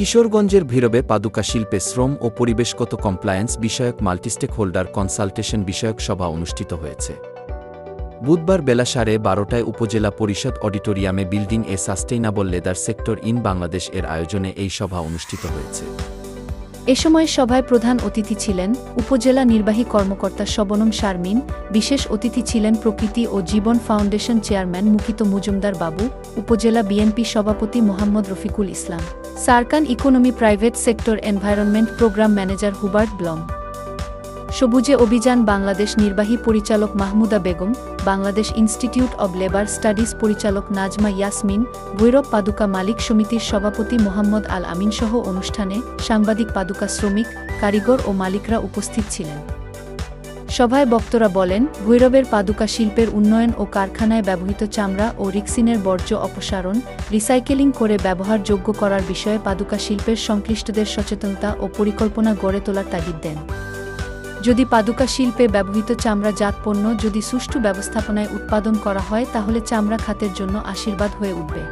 কিশোরগঞ্জের ভীরবে পাদুকা শিল্পে শ্রম ও পরিবেশগত কমপ্লায়েন্স বিষয়ক মাল্টিস্টেক হোল্ডার কনসালটেশন বিষয়ক সভা অনুষ্ঠিত হয়েছে। বুধবার বেলা সাড়ে বারোটায় উপজেলা পরিষদ অডিটোরিয়ামে building a sustainable leather sector in Bangladesh এর আয়োজনে এই সভা অনুষ্ঠিত হয়েছে। এ সময় সভায় প্রধান অতিথি ছিলেন উপজেলা নির্বাহী কর্মকর্তা শবনম শারমিন, বিশেষ অতিথি ছিলেন প্রকৃতি ও জীবন foundation chairman Mukit Majumdar Babu, upazila BNP সভাপতি Mohammad Rafiqul Islam, সার্কান economy private sector environment program manager Hubert Blom. সবুজে অভিযান বাংলাদেশ নির্বাহী পরিচালক Mahmuda Begum, Bangladesh institute of labour studies পরিচালক নাজমা ইয়াসমিন, ভৈরব পাদুকা মালিক সমিতির সভাপতি মোহাম্মদ আল আমিন সহ অনুষ্ঠানে সাংবাদিক, পাদুকা শ্রমিক, কারিগর ও মালিকরা উপস্থিত ছিলেন। সভায় বক্তরা বলেন, ভৈরবের পাদুকা শিল্পের উন্নয়ন ও কারখানায় ব্যবহৃত চামড়া ও রিক্সিনের বর্জ্য অপসারণ, রিসাইকেলিং করে ব্যবহারযোগ্য করার বিষয়ে পাদুকা শিল্পের সংশ্লিষ্টদের সচেতনতা ও পরিকল্পনা গড়ে তোলার তাগিদ দেন। যদি পাদুকা শিল্পে ব্যবহৃত চামড়া জাত পণ্য যদি সুষ্ঠু ব্যবস্থাপনায় উৎপাদন করা হয়, তাহলে চামড়া খাতের জন্য আশীর্বাদ হয়ে উঠবে।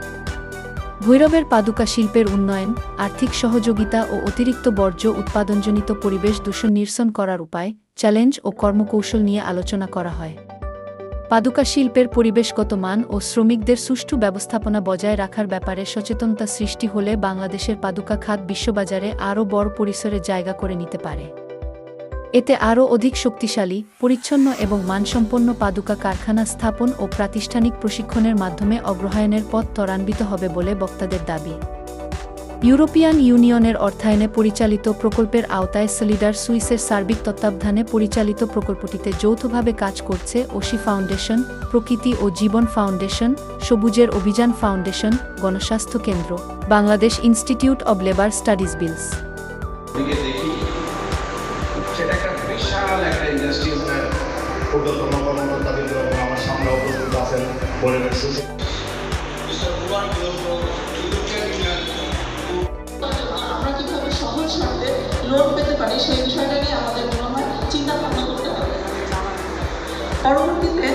ভৈরবের পাদুকা শিল্পের উন্নয়ন, আর্থিক সহযোগিতা ও অতিরিক্ত বর্জ্য উৎপাদনজনিত পরিবেশ দূষণ নিরসন করার উপায়, চ্যালেঞ্জ ও কর্মকৌশল নিয়ে আলোচনা করা হয়। পাদুকা শিল্পের পরিবেশগত মান ও শ্রমিকদের সুষ্ঠু ব্যবস্থাপনা বজায় রাখার ব্যাপারে সচেতনতা সৃষ্টি হলে বাংলাদেশের পাদুকা খাত বিশ্ববাজারে আরও বড় পরিসরে জায়গা করে নিতে পারে। এতে আরও অধিক শক্তিশালী, পরিচ্ছন্ন এবং মানসম্পন্ন পাদুকা কারখানা স্থাপন ও প্রাতিষ্ঠানিক প্রশিক্ষণের মাধ্যমে অগ্রহায়ণের পথ ত্বরান্বিত হবে বলে বক্তাদের দাবি। ইউরোপিয়ান ইউনিয়নের অর্থায়নে পরিচালিত প্রকল্পের আওতায় সলিডার সুইসের সার্বিক তত্ত্বাবধানে পরিচালিত প্রকল্পটিতে যৌথভাবে কাজ করছে ওশি ফাউন্ডেশন, প্রকৃতি ও জীবন ফাউন্ডেশন, সবুজের অভিযান foundation, Gonoshasthaya Kendra, Bangladesh institute of labour studies BILS. আমার কীভাবে সহজ শব্দে লোন পেতে পারি, সেই বিষয়টা আমাদের মনে হয় চিন্তা ভাবনা করতে হবে। পরবর্তীতে